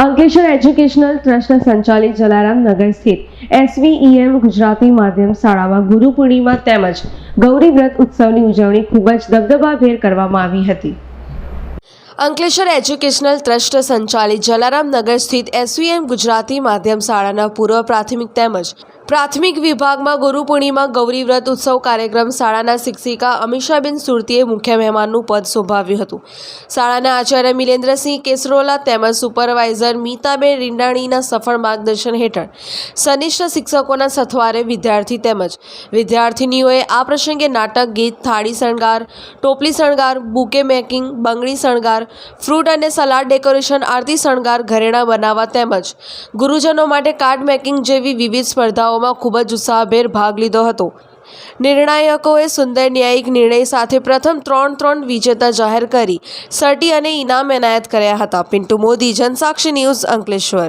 Ankleshwar educational trust સંચાલિત જલારામ નગર સ્થિત એસવીઈએમ ગુજરાતી માધ્યમ શાળામાં ગુરુ પૂર્ણિમા તેમજ ગૌરી વ્રત ઉત્સવની ઉજવણી ખૂબ જ દબદબાભેર કરવામાં આવી હતી. અંકલેશ્વર એજ્યુકેશનલ ટ્રસ્ટ સંચાલિત જલારામ નગર સ્થિત એસવીએમ ગુજરાતી માધ્યમ શાળાના પૂર્વ પ્રાથમિક તેમજ પ્રાથમિક વિભાગમાં ગુરુ પૂર્ણિમા ગૌરી વ્રત ઉત્સવ કાર્યક્રમ શાળાના શિક્ષિકા અમીષાબેન સુરતીએ મુખ્ય મહેમાનનું પદ શોભાવ્યું હતું. શાળાના આચાર્ય મિલેન્દ્રસિંહ કેસરોલા તેમજ સુપરવાઇઝર મીતાબેન રીંડાણીના સફળ માર્ગદર્શન હેઠળ સનિષ્ઠ શિક્ષકોના સથવારે વિદ્યાર્થી તેમજ વિદ્યાર્થિનીઓએ આ પ્રસંગે નાટક, ગીત, થાળી શણગાર, ટોપલી શણગાર, બુકે મેકિંગ, બંગડી શણગાર, ફ્રૂટ અને સલાડ ડેકોરેશન, આરતી શણગાર, ઘરેણાં બનાવવા તેમજ ગુરુજનો માટે કાર્ડ મેકિંગ જેવી વિવિધ સ્પર્ધાઓમાં ખૂબ જ ઉત્સાહભેર ભાગ લીધો હતો. નિર્ણાયકોએ સુંદર ન્યાયિક નિર્ણય સાથે પ્રથમ ત્રણ ત્રણ વિજેતા જાહેર કરી, સર્ટી અને ઇનામ એનાયત કર્યા હતા. પિન્ટુ મોદી, જનસાક્ષી ન્યૂઝ અંકલેશ્વર.